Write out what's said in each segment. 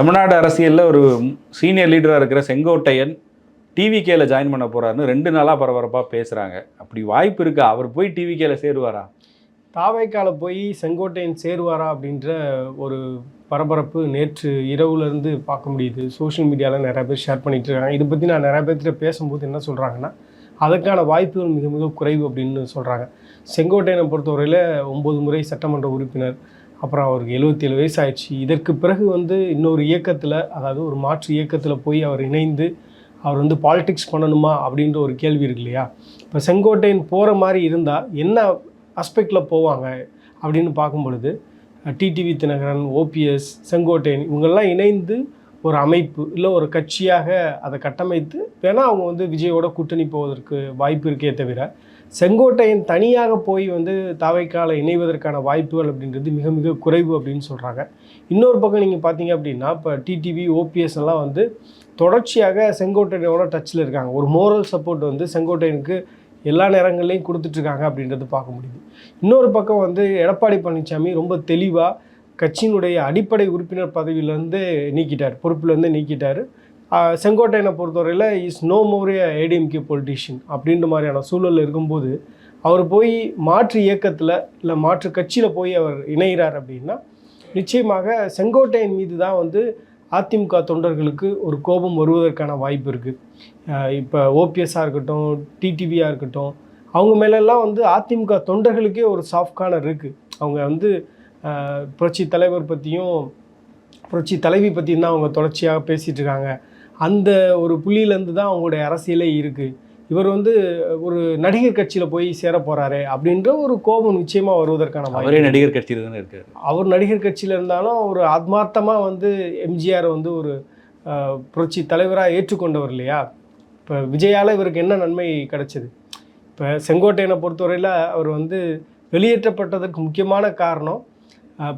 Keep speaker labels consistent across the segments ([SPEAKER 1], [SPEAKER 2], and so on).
[SPEAKER 1] தமிழ்நாடு அரசியலில் ஒரு சீனியர் லீடராக இருக்கிற செங்கோட்டையன் டிவிகேல ஜாயின் பண்ண போகிறாருன்னு ரெண்டு நாளாக பரபரப்பாக பேசுகிறாங்க அப்படி வாய்ப்பு இருக்கா? அவர் போய் டிவிகேல சேருவாரா?
[SPEAKER 2] தாவைக்கால போய் செங்கோட்டையன் சேருவாரா அப்படின்ற ஒரு பரபரப்பு நேற்று இரவுலேருந்து பார்க்க முடியுது. சோஷியல் மீடியாவில் நிறைய பேர் ஷேர் பண்ணிட்டு இருக்காங்க. இதை பற்றி நான் நிறைய பேர்த்திட்ட பேசும்போது என்ன சொல்கிறாங்கன்னா அதற்கான வாய்ப்புகள் மிக மிக குறைவு அப்படின்னு சொல்கிறாங்க செங்கோட்டையனை பொறுத்தவரையில் ஒம்பது முறை சட்டமன்ற உறுப்பினர் அப்புறம் அவருக்கு 77 வயசு ஆயிடுச்சு இதற்கு பிறகு வந்து இன்னொரு இயக்கத்தில் அதாவது ஒரு மாற்று இயக்கத்தில் போய் அவர் இணைந்து அவர் வந்து பாலிடிக்ஸ் பண்ணணுமா அப்படின்ற ஒரு கேள்வி இருக்கு இல்லையா? இப்போ செங்கோட்டையன் போகிற மாதிரி இருந்தால் என்ன அஸ்பெக்டில் போவாங்க அப்படின்னு பார்க்கும் பொழுது டிடிவி தினகரன் ஓபிஎஸ் செங்கோட்டையன் இவங்கெல்லாம் இணைந்து ஒரு அமைப்பு இல்லை ஒரு கட்சியாக அதை கட்டமைத்து வேணால் அவங்க வந்து விஜயோட கூட்டணி போவதற்கு வாய்ப்பு இருக்கே தவிர செங்கோட்டையன் தனியாக போய் வந்து தாவைக்கால இணைவதற்கான வாய்ப்புகள் அப்படின்றது மிக மிக குறைவு அப்படின்னு சொல்கிறாங்க இன்னொரு பக்கம் நீங்கள் பார்த்தீங்க அப்படின்னா இப்போ டிடிவி ஓபிஎஸ் எல்லாம் வந்து தொடர்ச்சியாக செங்கோட்டையனோட டச்சில் இருக்காங்க. ஒரு மோரல் சப்போர்ட் வந்து செங்கோட்டையனுக்கு எல்லா நேரங்கள்லையும் கொடுத்துட்ருக்காங்க அப்படின்றது பார்க்க முடியுது. இன்னொரு பக்கம் வந்து எடப்பாடி பழனிசாமி ரொம்ப தெளிவாக கட்சியினுடைய அடிப்படை உறுப்பினர் பதவியிலேருந்து நீக்கிட்டார் பொறுப்பிலேருந்து நீக்கிட்டார். செங்கோட்டையனை பொறுத்தவரையில் is no more ADMK politician அப்படின்ற மாதிரியான சூழல் இருக்கும்போது அவர் போய் மாற்று இயக்கத்தில் இல்லை மாற்று கட்சியில் போய் அவர் இணைகிறார் அப்படின்னா நிச்சயமாக செங்கோட்டையன் மீது தான் வந்து அதிமுக தொண்டர்களுக்கு ஒரு கோபம் வருவதற்கான வாய்ப்பு இருக்குது இப்போ ஓபிஎஸ்ஸாக இருக்கட்டும் டிடிவியாக இருக்கட்டும் அவங்க மேலெல்லாம் வந்து அதிமுக தொண்டர்களுக்கே ஒரு சாஃப்ட் கார்னர் இருக்குது அவங்க வந்து புரட்சி தலைவர் பற்றியும் புரட்சி தலைவி பற்றியும் தான் அவங்க தொடர்ச்சியாக பேசிகிட்டு இருக்காங்க. அந்த ஒரு புள்ளியிலேருந்து தான் அவங்களுடைய அரசியலே இருக்குது இவர் வந்து ஒரு நடிகர் கட்சியில் போய் சேர போகிறாரு அப்படின்ற ஒரு கோபம் நிச்சயமாக வருவதற்கான வாய்ப்பு
[SPEAKER 1] அவரே நடிகர் கட்சியில் தானே இருக்காரு.
[SPEAKER 2] அவர் நடிகர் கட்சியில் இருந்தாலும் அவர் ஆத்மார்த்தமாக வந்து எம்ஜிஆர் வந்து ஒரு புரட்சி தலைவராக ஏற்றுக்கொண்டவர் இல்லையா? இப்போ விஜயால் இவருக்கு என்ன நன்மை கிடைச்சது? இப்போ செங்கோட்டையனை பொறுத்தவரையில் அவர் வந்து வெளியேற்றப்பட்டதற்கு முக்கியமான காரணம்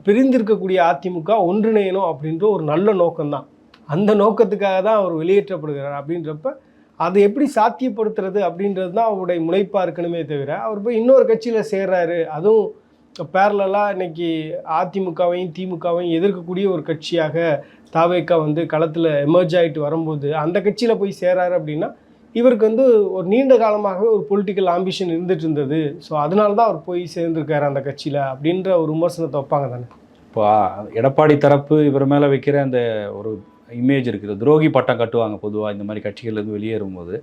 [SPEAKER 2] பிரிந்திருக்கக்கூடிய அதிமுக ஒன்றிணையணும் அப்படின்ற ஒரு நல்ல நோக்கம்தான். அந்த நோக்கத்துக்காக தான் அவர் வெளியேற்றப்படுகிறார் அப்படின்றப்ப அதை எப்படி சாத்தியப்படுத்துறது அப்படின்றது தான் அவருடைய முனைப்பாக இருக்கணுமே தவிர அவர் போய் இன்னொரு கட்சியில் சேர்றாரு. அதுவும் பேரலாக இன்னைக்கு அதிமுகவையும் திமுகவையும் எதிர்க்கக்கூடிய ஒரு கட்சியாக தாவேக்கா வந்து களத்தில் எமர்ஜ் ஆகிட்டு வரும்போது அந்த கட்சியில் போய் சேராரு அப்படின்னா இவருக்கு வந்து ஒரு நீண்ட காலமாகவே ஒரு பொலிட்டிக்கல் ஆம்பிஷன் இருந்துட்டு இருந்தது. ஸோ அதனால தான் அவர் போய் சேர்ந்துருக்காரு அந்த கட்சியில் அப்படின்ற ஒரு விமர்சனத்தை வைப்பாங்க தானே?
[SPEAKER 1] இப்போ எடப்பாடி தரப்பு இவர் மேலே வைக்கிற அந்த ஒரு இமேஜ் இருக்குது. துரோகி பட்டம் கட்டுவாங்க பொதுவாக இந்த மாதிரி கட்சிகள்லேருந்து வெளியேறும்போது.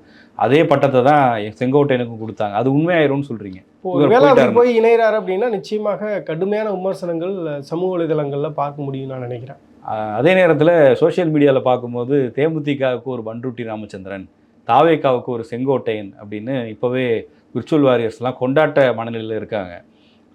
[SPEAKER 1] அதே பட்டத்தை தான் செங்கோட்டையனுக்கும் கொடுத்தாங்க. அது உண்மையாயிரும்னு சொல்கிறீங்க போயிட்டாருன்னா.
[SPEAKER 2] போய் இணைகிறாரு அப்படின்னா நிச்சயமாக கடுமையான விமர்சனங்கள் சமூக வலைதளங்களில் பார்க்க முடியும் நான் நினைக்கிறேன்.
[SPEAKER 1] அதே நேரத்தில் சோஷியல் மீடியாவில் பார்க்கும்போது தேமுதிகவுக்கு ஒரு பண்ருட்டி ராமச்சந்திரன் தாவேக்காவுக்கு ஒரு செங்கோட்டையன் அப்படின்னு இப்போவே விர்ச்சுவல் வாரியர்ஸ்லாம் கொண்டாட்ட மனநிலையில் இருக்காங்க.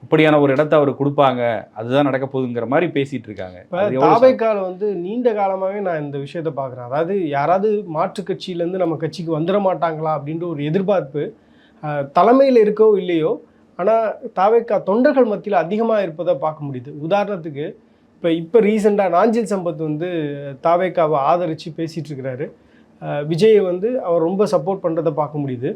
[SPEAKER 1] அப்படியான ஒரு இடத்த அவர் கொடுப்பாங்க அதுதான் நடக்க போகுதுங்கிற மாதிரி பேசிட்டு இருக்காங்க.
[SPEAKER 2] தாவைக்கால வந்து நீண்ட காலமாகவே நான் இந்த விஷயத்த பார்க்குறேன் அதாவது யாராவது மாற்று கட்சியிலேருந்து நம்ம கட்சிக்கு வந்துட மாட்டாங்களா அப்படின்ற ஒரு எதிர்பார்ப்பு தலைமையில் இருக்கோ இல்லையோ ஆனால் தாவைக்கா தொண்டர்கள் மத்தியில் அதிகமாக இருப்பதை பார்க்க முடியுது. உதாரணத்துக்கு இப்போ இப்போ ரீசெண்டாக நாஞ்சில் சம்பத் வந்து தாவேக்காவை ஆதரித்து பேசிகிட்டு இருக்கிறாரு. விஜயை வந்து அவர் ரொம்ப சப்போர்ட் பண்ணுறதை பார்க்க முடியுது.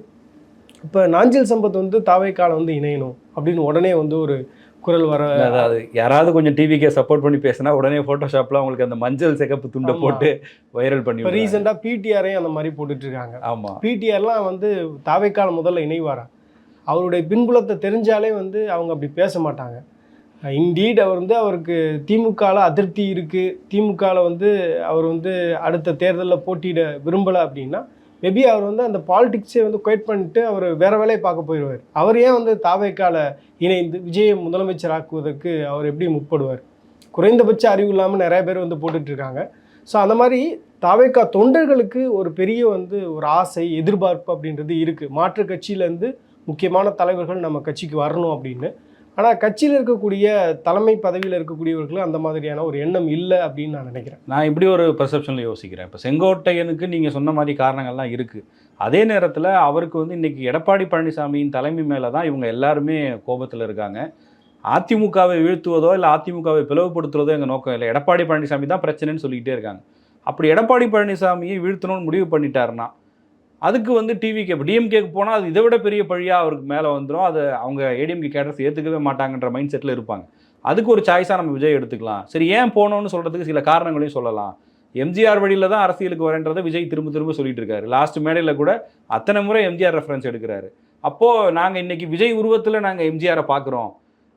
[SPEAKER 2] இப்போ நாஞ்சில் சம்பத் வந்து தாவேக்கால வந்து இணையணும் அப்படின்னு உடனே வந்து ஒரு குரல் வர
[SPEAKER 1] அதாவது யாராவது கொஞ்சம் டிவிக்கே சப்போர்ட் பண்ணி பேசினா உடனே ஃபோட்டோஷாப்பில் அவங்களுக்கு அந்த மஞ்சள் சிகப்பு துண்டை. போட்டு வைரல் பண்ணி
[SPEAKER 2] இப்போ. ரீசெண்டாக பிடிஆரையும் அந்த மாதிரி போட்டுட்டு இருக்காங்க.
[SPEAKER 1] ஆமா.
[SPEAKER 2] பிடிஆர்லாம் வந்து தாவைக்கால முதல்ல இணைவாரா? அவருடைய பின்புலத்தை தெரிஞ்சாலே வந்து அவங்க அப்படி பேச மாட்டாங்க. இன்டீட் அவர் வந்து அவருக்கு திமுகவில் அதிருப்தி இருக்குது திமுகவில் வந்து அவர் வந்து அடுத்த தேர்தலில் போட்டியிட விரும்பலை அப்படின்னா மேபி அவர் வந்து அந்த பாலிடிக்ஸே வந்து குவைட் பண்ணிட்டு அவர் வேற வேலையை பார்க்க போயிடுவார். அவர் ஏன் வந்து தாவேக்கால இணைந்து விஜயை முதலமைச்சர் ஆக்குவதற்கு அவர் எப்படி முற்படுவார்? குறைந்தபட்ச அறிவு இல்லாமல் நிறைய பேர் வந்து போட்டுட்ருக்காங்க ஸோ அந்த மாதிரி தாவேக்கா தொண்டர்களுக்கு ஒரு பெரிய வந்து ஒரு ஆசை எதிர்பார்ப்பு அப்படின்றது இருக்குது மாற்று கட்சியிலேருந்து முக்கியமான தலைவர்கள் நம்ம கட்சிக்கு வரணும் அப்படின்னு. ஆனால் கட்சியில் இருக்கக்கூடிய தலைமை பதவியில் இருக்கக்கூடியவர்களுக்கு அந்த மாதிரியான ஒரு எண்ணம் இல்லை அப்படின்னு நான் நினைக்கிறேன்.
[SPEAKER 1] நான் இப்படி ஒரு பெர்செப்ஷனில் யோசிக்கிறேன். இப்போ செங்கோட்டையனுக்கு நீங்கள் சொன்ன மாதிரி காரணங்கள்லாம் இருக்குது அதே நேரத்தில் அவருக்கு வந்து இன்னைக்கு எடப்பாடி பழனிசாமியின் தலைமை மேலே தான் இவங்க எல்லாருமே கோபத்தில் இருக்காங்க. அதிமுகவை வீழ்த்துவதோ இல்லை அதிமுகவை பிளவுபடுத்துவதோ எங்கள் நோக்கம் இல்லை. எடப்பாடி பழனிசாமி தான் பிரச்சனைன்னு சொல்லிக்கிட்டே இருக்காங்க. அப்படி எடப்பாடி பழனிசாமியை வீழ்த்தணும்னு முடிவு பண்ணிட்டாருன்னா அதுக்கு வந்து டிவிக்கு இப்போ டிஎம்கேக்கு போனால் அது இதை விட பெரிய பழியாக அவருக்கு மேலே வந்துடும் அது அவங்க ஏடிஎம்கே கேட்டர்ஸ் ஏற்றுக்கவே மாட்டாங்கன்ற மைண்ட் செட்டில் இருப்பாங்க. அதுக்கு ஒரு சாய்ஸாக நம்ம விஜய் எடுத்துக்கலாம். சரி ஏன் போகணும்னு சொல்கிறதுக்கு சில காரணங்களையும் சொல்லலாம். எம்ஜிஆர் வழியில் தான் அரசியலுக்கு வரேன்றதை விஜய் திரும்ப திரும்ப சொல்லிட்டு இருக்காரு. லாஸ்ட் மேடையில் கூட அத்தனை முறை எம்ஜிஆர் ரெஃபரன்ஸ் எடுக்கிறாரு. அப்போது நாங்கள் இன்றைக்கி விஜய் உருவத்தில் நாங்கள் எம்ஜிஆரை பார்க்குறோம்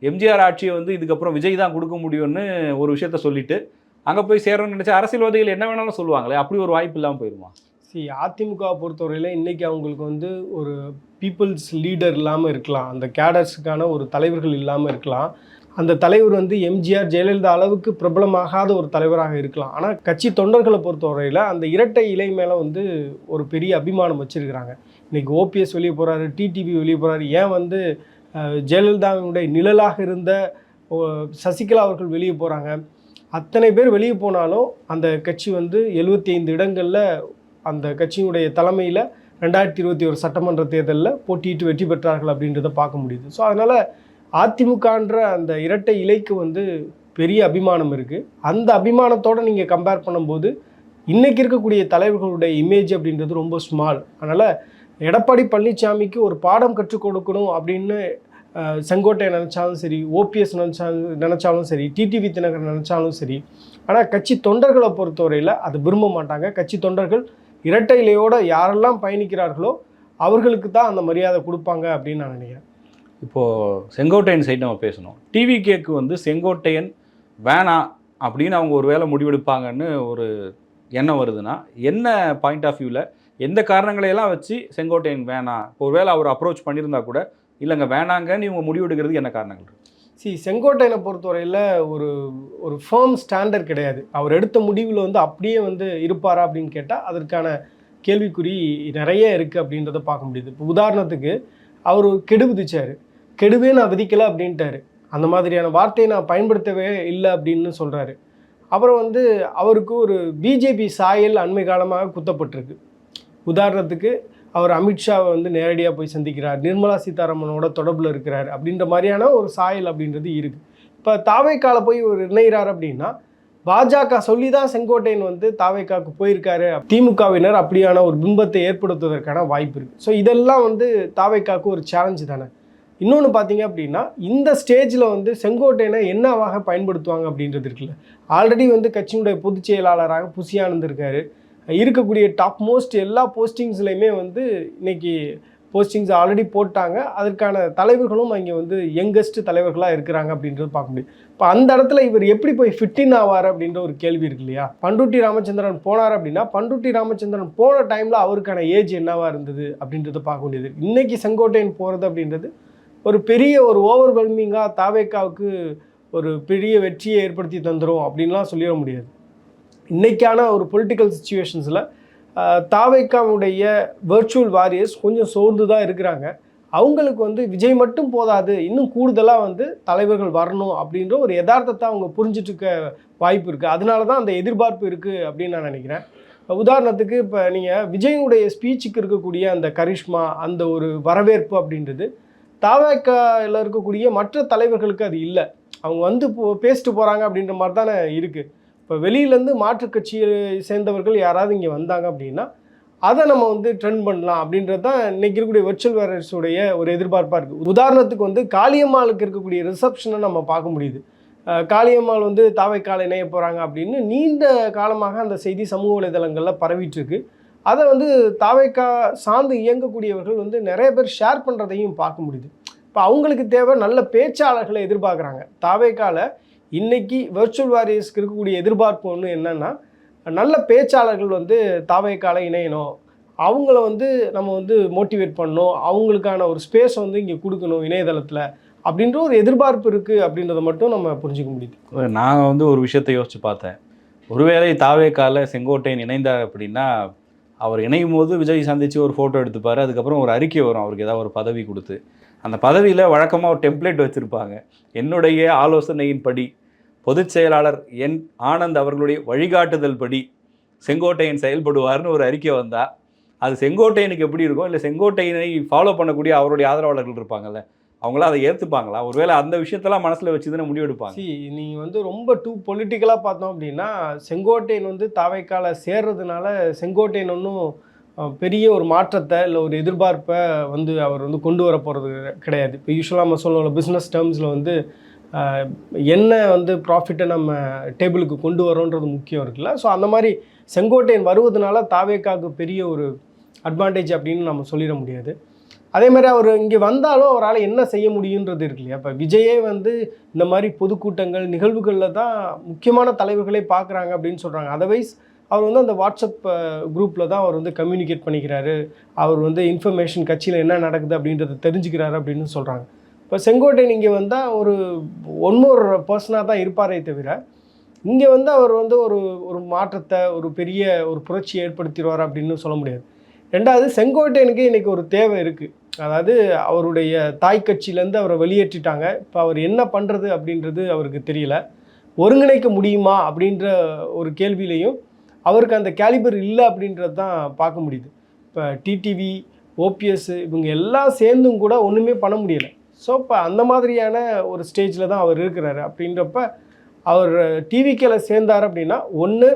[SPEAKER 1] எம்ஜிஆர் ஆட்சியை வந்து இதுக்கப்புறம் விஜய் தான் கொடுக்க முடியும்னு ஒரு விஷயத்த சொல்லிட்டு அங்கே போய் சேரணும்னு நினச்சா அரசியல்வாதிகள் என்ன வேணாலும் சொல்லுவாங்களே அப்படி ஒரு வாய்ப்பு இல்லாமல் போயிருமா?
[SPEAKER 2] சி அதிமுகவை பொறுத்தவரையில் இன்றைக்கி அவங்களுக்கு வந்து ஒரு பீப்புள்ஸ் லீடர் இல்லாமல் இருக்கலாம். அந்த கேடர்ஸுக்கான ஒரு தலைவர்கள் இல்லாமல் இருக்கலாம். அந்த தலைவர் வந்து எம்ஜிஆர் ஜெயலலிதா அளவுக்கு பிரபலமாகாத ஒரு தலைவராக இருக்கலாம். ஆனால் கட்சி தொண்டர்களை பொறுத்தவரையில் அந்த இரட்டை இலை மேலே வந்து ஒரு பெரிய அபிமானம் வச்சுருக்கிறாங்க. இன்றைக்கி ஓபிஎஸ் வெளியே போகிறாரு டிடிவி வெளியே போகிறாரு ஏன் வந்து ஜெயலலிதாவினுடைய நிழலாக இருந்த ஓ, சசிகலா அவர்கள் வெளியே போகிறாங்க அத்தனை பேர் வெளியே போனாலும் அந்த கட்சி வந்து எழுபத்தி ஐந்து இடங்களில் அந்த கட்சியினுடைய தலைமையில் ரெண்டாயிரத்தி இருபத்தி ஒரு சட்டமன்ற தேர்தலில் போட்டியிட்டு வெற்றி பெற்றார்கள் அப்படின்றத பார்க்க முடியுது. ஸோ அதனால் அதிமுகன்ற அந்த இரட்டை இலைக்கு வந்து பெரிய அபிமானம் இருக்குது அந்த அபிமானத்தோடு நீங்கள் கம்பேர் பண்ணும்போது இன்றைக்கி இருக்கக்கூடிய தலைவர்களுடைய இமேஜ் அப்படின்றது ரொம்ப ஸ்மால் அதனால் எடப்பாடி பழனிசாமிக்கு ஒரு பாடம் கற்றுக் கொடுக்கணும் அப்படின்னு செங்கோட்டையை செங்கோட்டை நினச்சாலும் சரி ஓபிஎஸ் நினச்சாலும் நினச்சாலும் சரி டிடிவி தினகரன் நினச்சாலும் சரி ஆனால் கட்சி தொண்டர்களை பொறுத்தவரையில் அது விரும்ப மாட்டாங்க. கட்சி தொண்டர்கள் இரட்டை இலையோட யாரெல்லாம் பயணிக்கிறார்களோ அவர்களுக்கு தான் அந்த மரியாதை கொடுப்பாங்க அப்படின்னு நான் நினைக்கிறேன்.
[SPEAKER 1] இப்போது செங்கோட்டையன் சைடு நம்ம பேசணும். டிவி கேக்கு வந்து செங்கோட்டையன் வேணாம் அப்படின்னு அவங்க ஒரு வேளை முடிவெடுப்பாங்கன்னு ஒரு எண்ணம் வருதுன்னா என்ன பாயிண்ட் ஆஃப் வியூவில் எந்த காரணங்களையெல்லாம் வச்சு செங்கோட்டையன் வேணாம் ஒரு ஒருவேளை அவர் அப்ரோச் பண்ணியிருந்தா கூட இல்லைங்க வேணாங்கன்னு இவங்க முடிவெடுக்கிறதுக்கு என்ன காரணங்கள் இருக்கு?
[SPEAKER 2] சி செங்கோட்டையனை பொறுத்தவரையில் ஒரு ஒரு ஃபேர்ம் ஸ்டாண்டர்ட் கிடையாது. அவர் எடுத்த முடிவில் வந்து அப்படியே வந்து இருப்பாரா அப்படின்னு கேட்டால் அதற்கான கேள்விக்குறி நிறைய இருக்குது அப்படின்றத பார்க்க முடியுது. இப்போ உதாரணத்துக்கு அவர் கெடு விதிச்சார். கெடுவே நான் விதிக்கலை அப்படின்ட்டாரு. அந்த மாதிரியான வார்த்தையை நான் பயன்படுத்தவே இல்லை அப்படின்னு சொல்கிறாரு அப்புறம் வந்து அவருக்கு ஒரு பிஜேபி சாயல் அண்மை காலமாக குத்தப்பட்டிருக்கு. உதாரணத்துக்கு அவர் அமித்ஷாவை வந்து நேரடியாக போய் சந்திக்கிறார். நிர்மலா சீதாராமனோட தொடர்பில் இருக்கிறார். அப்படின்ற மாதிரியான ஒரு சாயல் அப்படின்றது இருக்குது இப்போ தாவைக்கால போய் ஒரு இணைகிறார் அப்படின்னா பாஜக சொல்லி தான் செங்கோட்டையன் வந்து தாவைக்காவுக்கு போயிருக்காரு. திமுகவினர் அப்படியான ஒரு பிம்பத்தை ஏற்படுத்துவதற்கான வாய்ப்பு இருக்குது ஸோ இதெல்லாம் வந்து தாவைக்காவுக்கு ஒரு சேலஞ்சு தானே. இன்னொன்று பார்த்தீங்க அப்படின்னா இந்த ஸ்டேஜில் வந்து செங்கோட்டையனை என்னவாக பயன்படுத்துவாங்க அப்படின்றது இருக்குல்ல. ஆல்ரெடி வந்து கட்சியினுடைய பொதுச் செயலாளராக புசியானந்த் இருக்காரு இருக்கக்கூடிய டாப் மோஸ்ட் எல்லா போஸ்டிங்ஸ்லையுமே வந்து இன்னைக்கு போஸ்டிங்ஸ் ஆல்ரெடி போட்டாங்க. அதற்கான தலைவர்களும் அங்கே வந்து யங்கஸ்ட் தலைவர்களாக இருக்கிறாங்க அப்படின்றது பார்க்க முடியும். இப்போ அந்த இடத்துல இவர் எப்படி போய் ஃபிட்டின் ஆவார் அப்படின்ற ஒரு கேள்வி இருக்கு இல்லையா? பண்ருட்டி ராமச்சந்திரன் போனார் அப்படின்னா பண்ருட்டி ராமச்சந்திரன் போன டைமில் அவருக்கான ஏஜ் என்னவாக இருந்தது அப்படின்றத பார்க்க வேண்டியது இன்றைக்கி செங்கோட்டையன் போகிறது அப்படின்றது ஒரு பெரிய ஒரு ஓவர்வெல்மிங்காக தாவேக்காவுக்கு ஒரு பெரிய வெற்றியை ஏற்படுத்தி தந்துடும் அப்படின்லாம் சொல்லிட முடியாது. இன்றைக்கான ஒரு பொலிட்டிக்கல் சுச்சுவேஷன்ஸில் தாவைக்காவுடைய வெர்ச்சுவல் வாரியர்ஸ் கொஞ்சம் சோர்ந்து தான் இருக்கிறாங்க. அவங்களுக்கு வந்து விஜய் மட்டும் போதாது இன்னும் கூடுதலாக வந்து தலைவர்கள் வரணும் அப்படின்ற ஒரு யதார்த்தத்தை அவங்க புரிஞ்சுட்டு இருக்க வாய்ப்பு இருக்குது அதனால தான் அந்த எதிர்பார்ப்பு இருக்குது அப்படின்னு நான் நினைக்கிறேன். உதாரணத்துக்கு இப்போ நீங்கள் விஜயனுடைய ஸ்பீச்சுக்கு இருக்கக்கூடிய அந்த கரிஷ்மா அந்த ஒரு வரவேற்பு அப்படின்றது தாவேக்காவில் இருக்கக்கூடிய மற்ற தலைவர்களுக்கு அது இல்லை. அவங்க வந்து போ பேசிட்டு போகிறாங்க அப்படின்ற மாதிரி தானே இருக்குது இப்போ வெளியிலேருந்து மாற்றுக் கட்சியை சேர்ந்தவர்கள் யாராவது இங்கே வந்தாங்க அப்படின்னா அதை நம்ம வந்து ட்ரெண்ட் பண்ணலாம் அப்படின்றது தான் இன்றைக்கி இருக்கக்கூடிய வெர்ச்சுவல் வேரர்ஸுடைய ஒரு எதிர்பார்ப்பாக இருக்குது உதாரணத்துக்கு வந்து காளியம்மாளுக்கு இருக்கக்கூடிய ரிசப்ஷனை நம்ம பார்க்க முடியுது. காளியம்மாள் வந்து தாவைக்கால இணைய போகிறாங்க அப்படின்னு நீண்ட காலமாக அந்த செய்தி சமூக வலைதளங்களில் பரவிட்டுருக்கு அதை வந்து தாவைக்கா சார்ந்து இயங்கக்கூடியவர்கள் வந்து நிறைய பேர் ஷேர் பண்ணுறதையும் பார்க்க முடியுது. இப்போ அவங்களுக்கு தேவை நல்ல பேச்சாளர்களை எதிர்பார்க்குறாங்க. தாவைக்கால இன்றைக்கி வெர்ச்சுவல் வாரியர்ஸ்க்கு இருக்கக்கூடிய எதிர்பார்ப்பு ஒன்று என்னென்னா நல்ல பேச்சாளர்கள் வந்து தாவைக்கால இணையணும். அவங்கள வந்து நம்ம வந்து மோட்டிவேட் பண்ணணும். அவங்களுக்கான ஒரு ஸ்பேஸ் வந்து இங்கே கொடுக்கணும் இணையதளத்தில். அப்படின்ற ஒரு எதிர்பார்ப்பு இருக்குது அப்படின்றத மட்டும் நம்ம புரிஞ்சுக்க முடியுது.
[SPEAKER 1] நான் வந்து ஒரு விஷயத்தை யோசித்து பார்த்தேன். ஒருவேளை தாவேக்கால செங்கோட்டையன் இணைந்தார் அப்படின்னா அவர் இணையும் போது விஜய் சந்தித்து ஒரு ஃபோட்டோ எடுத்துப்பார். அதுக்கப்புறம் ஒரு அறிக்கை வரும். அவருக்கு ஏதாவது ஒரு பதவி கொடுத்து. அந்த பதவியில் வழக்கமாக ஒரு டெம்ப்ளேட் வச்சுருப்பாங்க. என்னுடைய ஆலோசனையின்படி பொதுச் செயலாளர் என். ஆனந்த் அவர்களுடைய வழிகாட்டுதல் படி செங்கோட்டையன் செயல்படுவார்னு ஒரு அறிக்கை வந்தால் அது செங்கோட்டையனுக்கு எப்படி இருக்கும்? இல்லை செங்கோட்டையனை ஃபாலோ பண்ணக்கூடிய அவருடைய ஆதரவாளர்கள் இருப்பாங்கல்ல அவங்களாம் அதை ஏற்றுப்பாங்களா ஒருவேளை அந்த விஷயத்தெல்லாம் மனசில் வச்சு தானே முடிவெடுப்பாங்க.
[SPEAKER 2] சி நீங்கள் வந்து ரொம்ப டூ பொலிட்டிக்கலாக பார்த்தோம் அப்படின்னா செங்கோட்டையன் வந்து தாவைக்கால சேர்றதுனால செங்கோட்டையன் ஒன்றும் பெரிய ஒரு மாற்றத்தை இல்லை ஒரு எதிர்பார்ப்பை வந்து அவர் வந்து கொண்டு வர போகிறது கிடையாது. இப்போ யூஸ்வலாக நம்ம சொல்லுவோம் பிஸ்னஸ் டேர்ம்ஸில் வந்து என்ன வந்து ப்ராஃபிட்டை நம்ம டேபிளுக்கு கொண்டு வரோன்றது முக்கியம் இருக்குல்ல? ஸோ அந்த மாதிரி செங்கோட்டையன் வருவதனால தாவேக்காவுக்கு பெரிய ஒரு அட்வான்டேஜ் அப்படின்னு நம்ம சொல்லிட முடியாது. அதே மாதிரி அவர் இங்கே வந்தாலும் அவரால் என்ன செய்ய முடியுன்றது இருக்கு இல்லையா? இப்போ விஜயே வந்து இந்த மாதிரி பொதுக்கூட்டங்கள் நிகழ்வுகளில் தான் முக்கியமான தலைவர்களே பார்க்குறாங்க அப்படின்னு சொல்கிறாங்க அதர்வைஸ் அவர் வந்து அந்த வாட்ஸ்அப் குரூப்பில் தான் அவர் வந்து கம்யூனிகேட் பண்ணிக்கிறாரு. அவர் வந்து இன்ஃபர்மேஷன் கட்சியில் என்ன நடக்குது அப்படின்றத தெரிஞ்சுக்கிறாரு அப்படின்னு சொல்கிறாங்க இப்போ செங்கோட்டையன் இங்கே வந்தால் ஒரு ஒன்னொரு பர்சனாக தான் இருப்பாரே தவிர இங்கே வந்து அவர் வந்து ஒரு ஒரு மாற்றத்தை ஒரு பெரிய ஒரு புரட்சியை ஏற்படுத்திடுவார் அப்படின்னு சொல்ல முடியாது. ரெண்டாவது செங்கோட்டையனுக்கு இன்றைக்கி ஒரு தேவை இருக்குது அதாவது அவருடைய தாய் கட்சியிலேருந்து அவரை வெளியேற்றிட்டாங்க. இப்போ அவர் என்ன பண்ணுறது அப்படின்றது அவருக்கு தெரியல. ஒருங்கிணைக்க முடியுமா அப்படின்ற ஒரு கேள்வியிலையும் அவருக்கு அந்த கேலிபர் இல்லை அப்படின்றது தான் பார்க்க முடியுது. இப்போ டிடிவி ஓபிஎஸ் இவங்க எல்லாம் சேர்ந்தும் கூட ஒன்றுமே பண்ண முடியலை. ஸோ இப்போ அந்த மாதிரியான ஒரு ஸ்டேஜில் தான் அவர் இருக்கிறாரு. அப்படின்றப்ப அவர் டிவிக்கேல சேர்ந்தார் அப்படின்னா ஒன்று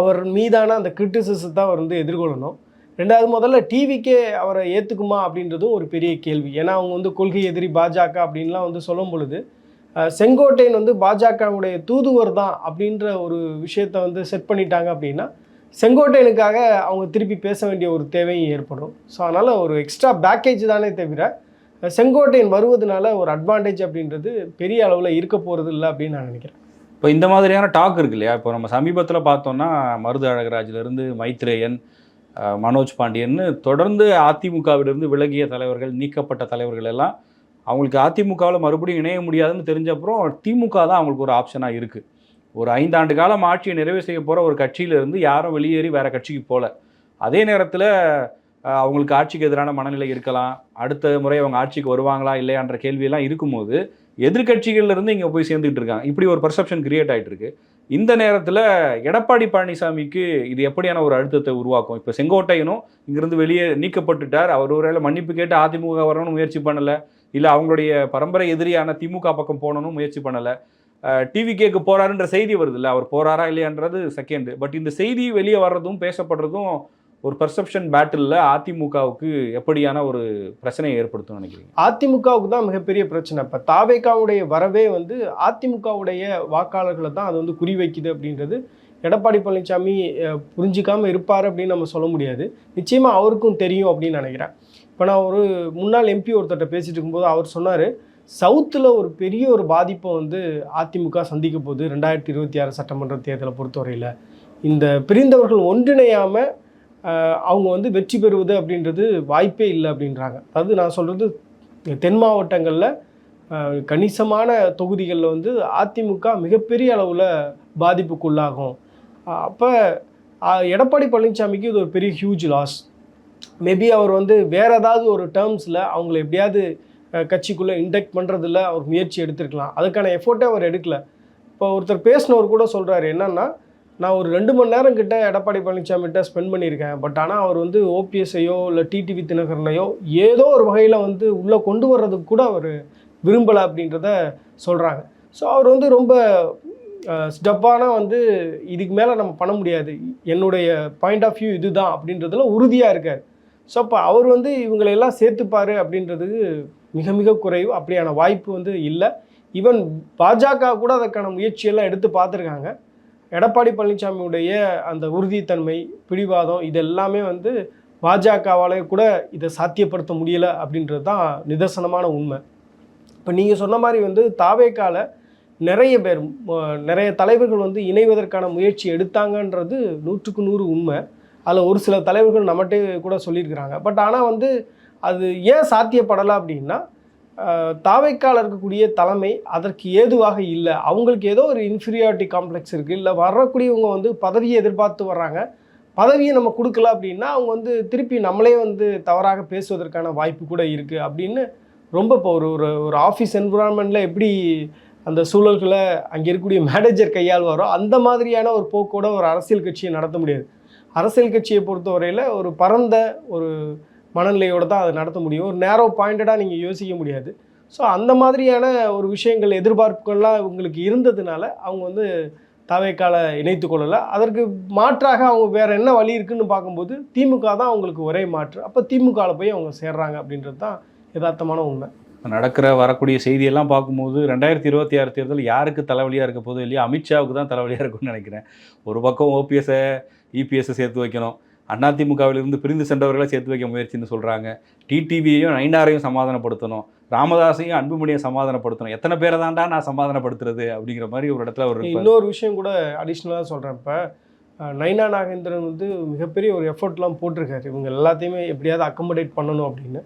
[SPEAKER 2] அவர் மீதான அந்த கிரிட்டிசிசத்தை அவர் வந்து எதிர்கொள்ளணும். ரெண்டாவது முதல்ல டிவிக்கே அவரை ஏற்றுக்குமா அப்படின்றதும் ஒரு பெரிய கேள்வி. ஏன்னா அவங்க வந்து கொள்கை எதிரி பாஜக அப்படின்லாம் வந்து சொல்லும் பொழுது செங்கோட்டையன் வந்து பாஜகவுடைய தூதுவர் தான் அப்படின்ற ஒரு விஷயத்தை வந்து செட் பண்ணிட்டாங்க அப்படின்னா செங்கோட்டையனுக்காக அவங்க திருப்பி பேச வேண்டிய ஒரு தேவையும் ஏற்படும். ஸோ அதனால் ஒரு எக்ஸ்ட்ரா பேக்கேஜ் தானே தவிர செங்கோட்டையன் வருவதனால ஒரு அட்வான்டேஜ் அப்படின்றது பெரிய அளவில் இருக்க போகிறது இல்லை அப்படின்னு நான் நினைக்கிறேன்.
[SPEAKER 1] இப்போ இந்த மாதிரியான டாக் இருக்கு இல்லையா? இப்போ நம்ம சமீபத்தில் பார்த்தோம்னா மருது அழகராஜிலிருந்து மைத்ரேயன் மனோஜ் பாண்டியன்னு தொடர்ந்து அதிமுகவிலிருந்து விலகிய தலைவர்கள் நீக்கப்பட்ட தலைவர்கள் எல்லாம் அவங்களுக்கு அதிமுகவில் மறுபடியும் இணைய முடியாதுன்னு தெரிஞ்ச அப்புறம் திமுக தான் அவங்களுக்கு ஒரு ஆப்ஷனாக இருக்குது ஒரு ஐந்தாண்டு காலம் ஆட்சியை நிறைவு செய்ய போகிற ஒரு கட்சியிலிருந்து யாரும் வெளியேறி வேறு கட்சிக்கு போகல அதே நேரத்தில் அவங்களுக்கு ஆட்சிக்கு எதிரான மனநிலை இருக்கலாம். அடுத்த முறை அவங்க ஆட்சிக்கு வருவாங்களா இல்லையான்ற கேள்வியெல்லாம் இருக்கும்போது எதிர்க்கட்சிகள்ல இருந்து இங்கே போய் சேர்ந்துக்கிட்டு இருக்காங்க. இப்படி ஒரு பர்செப்ஷன் கிரியேட் ஆகிட்டு இருக்கு. இந்த நேரத்தில் எடப்பாடி பழனிசாமிக்கு இது எப்படியான ஒரு அழுத்தத்தை உருவாக்கும்? இப்போ செங்கோட்டையனும் இங்கிருந்து வெளியே நீக்கப்பட்டுட்டார். அவர் ஒருவேளை மன்னிப்பு கேட்டு அதிமுக வரணும்னு முயற்சி பண்ணலை. இல்லை அவங்களுடைய பரம்பரை எதிரியான திமுக பக்கம் போகணும்னு முயற்சி பண்ணலை. டிவி கேக்கு போகிறாருன்ற செய்தி வருது இல்லை அவர் போறாரா இல்லையான்றது செகண்ட் பட் இந்த செய்தி வெளியே வர்றதும் பேசப்படுறதும் ஒரு பர்செப்ஷன் பேட்டிலில் அதிமுகவுக்கு எப்படியான ஒரு பிரச்சனையை ஏற்படுத்தும் நினைக்கிறீங்க?
[SPEAKER 2] அதிமுகவுக்கு தான் மிகப்பெரிய பிரச்சனை. இப்போ தாவேக்காவுடைய வரவே வந்து அதிமுகவுடைய வாக்காளர்களை தான் அது வந்து குறிவைக்குது அப்படின்றது எடப்பாடி பழனிசாமி புரிஞ்சிக்காமல் இருப்பார் அப்படின்னு நம்ம சொல்ல முடியாது. நிச்சயமாக அவருக்கும் தெரியும் அப்படின்னு நினைக்கிறேன். இப்போ நான் ஒரு முன்னாள் எம்பி ஒருத்தர்கிட்ட பேசிட்டு இருக்கும்போது அவர் சொன்னார் சவுத்தில் ஒரு பெரிய ஒரு பாதிப்பை வந்து அதிமுக சந்திக்க போகுது ரெண்டாயிரத்தி இருபத்தி ஆறு சட்டமன்ற தேர்தலை பொறுத்தவரையில். இந்த பிரிந்தவர்கள் ஒன்றிணையாமல் அவங்க வந்து வெற்றி பெறுவது அப்படின்றது வாய்ப்பே இல்லை அப்படின்றாங்க. அதாவது நான் சொல்கிறது தென் மாவட்டங்களில் கணிசமான தொகுதிகளில் வந்து அதிமுக மிகப்பெரிய அளவில் பாதிப்புக்குள்ளாகும். அப்போ எடப்பாடி பழனிசாமிக்கு இது ஒரு பெரிய ஹியூஜ் லாஸ் மேபி அவர் வந்து வேற ஏதாவது ஒரு டேர்ம்ஸில் அவங்கள எப்படியாவது கட்சிக்குள்ளே இண்டக்ட் பண்ணுறதில் அவர் முயற்சி எடுத்திருக்கலாம். அதுக்கான எஃபோர்ட்டே அவர் எடுக்கல. இப்போ ஒருத்தர் பேசினவர் கூட சொல்கிறாரு என்னன்னா நான் ஒரு ரெண்டு மணி நேரம் கிட்ட எடப்பாடி பழனிசாமிகிட்ட ஸ்பெண்ட் பண்ணியிருக்கேன். பட் ஆனால் அவர் வந்து ஓபிஎஸ்ஐயோ இல்லை டிடிவி தினகரனையோ ஏதோ ஒரு வகையில் வந்து உள்ளே கொண்டு வர்றதுக்கு கூட அவர் விரும்பலை அப்படின்றத சொல்கிறாங்க ஸோ அவர் வந்து ரொம்ப ஸ்டெப்பான வந்து இதுக்கு மேலே நம்ம பண்ண முடியாது. என்னுடைய பாயிண்ட் ஆஃப் வியூ இதுதான் அப்படின்றதுல உறுதியாக இருக்கார். ஸோ அப்போ அவர் வந்து இவங்களையெல்லாம் சேர்த்துப்பார் அப்படின்றது மிக மிக குறைவு. அப்படியான வாய்ப்பு வந்து இல்லை. ஈவன் பாஜக கூட அதற்கான முயற்சியெல்லாம் எடுத்து பார்த்துருக்காங்க. எடப்பாடி பழனிசாமியுடைய அந்த உறுதித்தன்மை பிடிவாதம் இது எல்லாமே வந்து பாஜகவாலே கூட இதை சாத்தியப்படுத்த முடியலை அப்படின்றது தான் நிதர்சனமான உண்மை. இப்போ நீங்கள் சொன்ன மாதிரி வந்து தாவேக்கால நிறைய பேர் நிறைய தலைவர்கள் வந்து இணைவதற்கான முயற்சி எடுத்தாங்கன்றது நூற்றுக்கு நூறு உண்மை. அதில் ஒரு சில தலைவர்கள் நம்மகிட்டே கூட சொல்லியிருக்கிறாங்க. பட் ஆனால் வந்து அது ஏன் சாத்தியப்படலை அப்படின்னா தாவைக்கால இருக்கக்கூடிய தலைமை அதற்கு ஏதுவாக இல்லை. அவங்களுக்கு ஏதோ ஒரு இன்ஃபீரியாரிட்டி காம்ப்ளெக்ஸ் இருக்குது இல்லை வரக்கூடியவங்க வந்து பதவியை எதிர்பார்த்து வர்றாங்க. பதவியை நம்ம கொடுக்கல அப்படின்னா அவங்க வந்து திருப்பி நம்மளே வந்து தவறாக பேசுவதற்கான வாய்ப்பு கூட இருக்குது அப்படின்னு ரொம்ப இப்போ ஒரு ஒரு ஒரு ஆஃபீஸ் என்விரான்மெண்ட்டில் எப்படி அந்த சூழல்களை அங்கே இருக்கக்கூடிய மேனேஜர் கையாள்வாரோ அந்த மாதிரியான ஒரு போக்கோட ஒரு அரசியல் கட்சியை நடத்த முடியாது. அரசியல் கட்சியை பொறுத்தவரையில் ஒரு பரந்த ஒரு மனநிலையோடு தான் அதை நடத்த முடியும். ஒரு நேரோ பாயிண்டடாக நீங்கள் யோசிக்க முடியாது. ஸோ அந்த மாதிரியான ஒரு விஷயங்கள் எதிர்பார்ப்புகள்லாம் இவங்களுக்கு இருந்ததுனால அவங்க வந்து தவைக்கால இணைத்து கொள்ளலை. அதற்கு மாற்றாக அவங்க வேறு என்ன வழி இருக்குன்னு பார்க்கும்போது திமுக தான் அவங்களுக்கு ஒரே மாற்று. அப்போ திமுகவில் போய் அவங்க சேர்றாங்க அப்படின்றது தான் யதார்த்தமான உண்மை.
[SPEAKER 1] நடக்கிற வரக்கூடிய செய்தியெல்லாம் பார்க்கும்போது ரெண்டாயிரத்தி இருபத்தி ஆறு தேர்தல் யாருக்கு தலைவலியாக இருக்க போதும் இல்லையா அமித்ஷாவுக்கு தான் தலைவலியாக இருக்கும்னு நினைக்கிறேன். ஒரு பக்கம் ஓபிஎஸ்ஸை இபிஎஸ்ஸை சேர்த்து வைக்கணும். அதிமுகவிலிருந்து பிரிந்து சென்றவர்களை சேர்த்து வைக்க முயற்சின்னு சொல்கிறாங்க டிடிவியையும் நைனாரையும் சமாதானப்படுத்தணும். ராமதாஸையும் அன்புமணியை சமாதானப்படுத்தணும். எத்தனை பேரை தான்டா நான் சமாதானப்படுத்துறது அப்படிங்கிற மாதிரி ஒரு இடத்துல இருப்பார்.
[SPEAKER 2] இன்னொரு விஷயம் கூட அடிஷ்னலாக சொல்கிறேன் இப்போ. நைனா நாகேந்திரன் வந்து மிகப்பெரிய ஒரு எஃபர்ட்லாம் போட்டிருக்காரு. இவங்க எல்லாத்தையுமே எப்படியாவது அக்கமடேட் பண்ணணும் அப்படின்னு.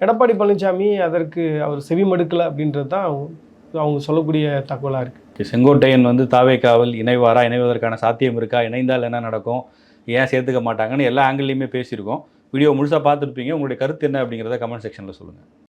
[SPEAKER 2] எடப்பாடி பழனிசாமி அதற்கு அவர் செவிமடுக்கலை அப்படின்றது தான் அவங்க- அவங்க சொல்லக்கூடிய தகவலாக இருக்குது
[SPEAKER 1] செங்கோட்டையன் வந்து தாவேக்காவல் இணைவாரா? இணைவதற்கான சாத்தியம் இருக்கா? இணைந்தால் என்ன நடக்கும்? ஏன் சேர்த்துக்க மாட்டாங்கன்னு எல்லா ஆங்கிள்லையுமே பேசியிருக்கோம். வீடியோ முழுசாக பார்த்துருப்பீங்க. உங்களுடைய கருத்து என்ன அப்படிங்கிறத கமெண்ட் செக்ஷனில் சொல்லுங்கள்